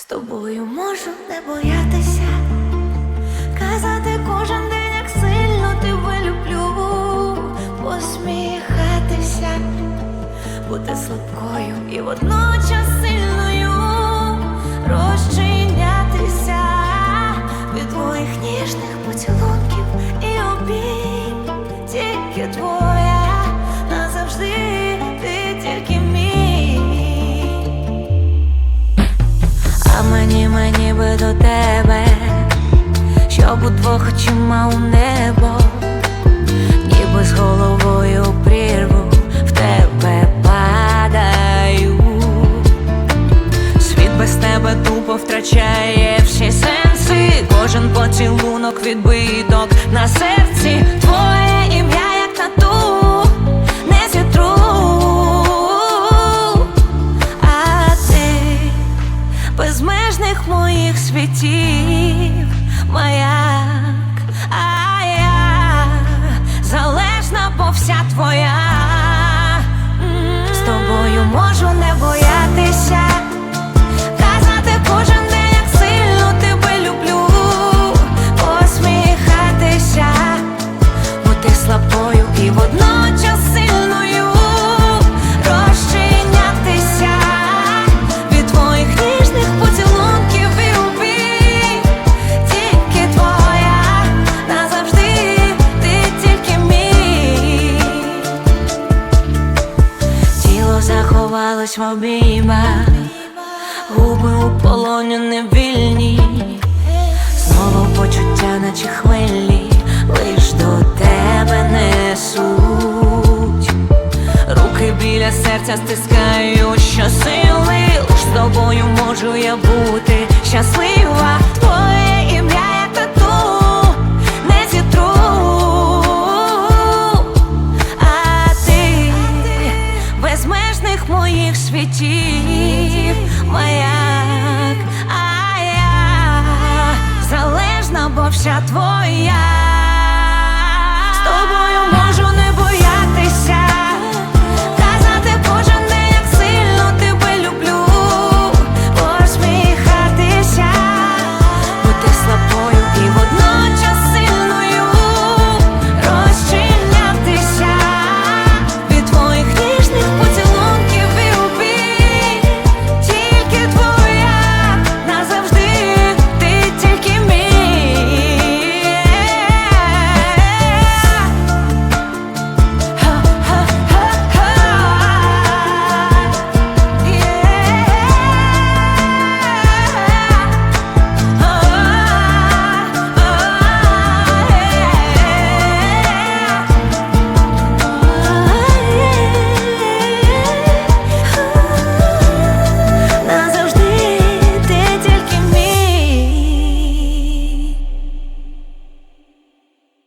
З тобою можу не боятися, казати кожен день, як сильно тебе люблю, посміхатися, бути слабкою і водночас сильною, розчинятися щоб удвох очима у небо, ніби з головою прірву в тебе падаю. Світ без тебе тупо втрачає всі сенси. Кожен поцілунок відбиток на серці. Твоє ім'я, безмежних моїх світів, маяк, бо Тіло в обіймах, губи у полоні невільні, знову почуття, наче хвилі, лиш до тебе несуть. Руки біля серця стискають щосили, лиш з тобою можу я бути щаслива. Моїх світів, маяк, а я залежна, бо вся твоя.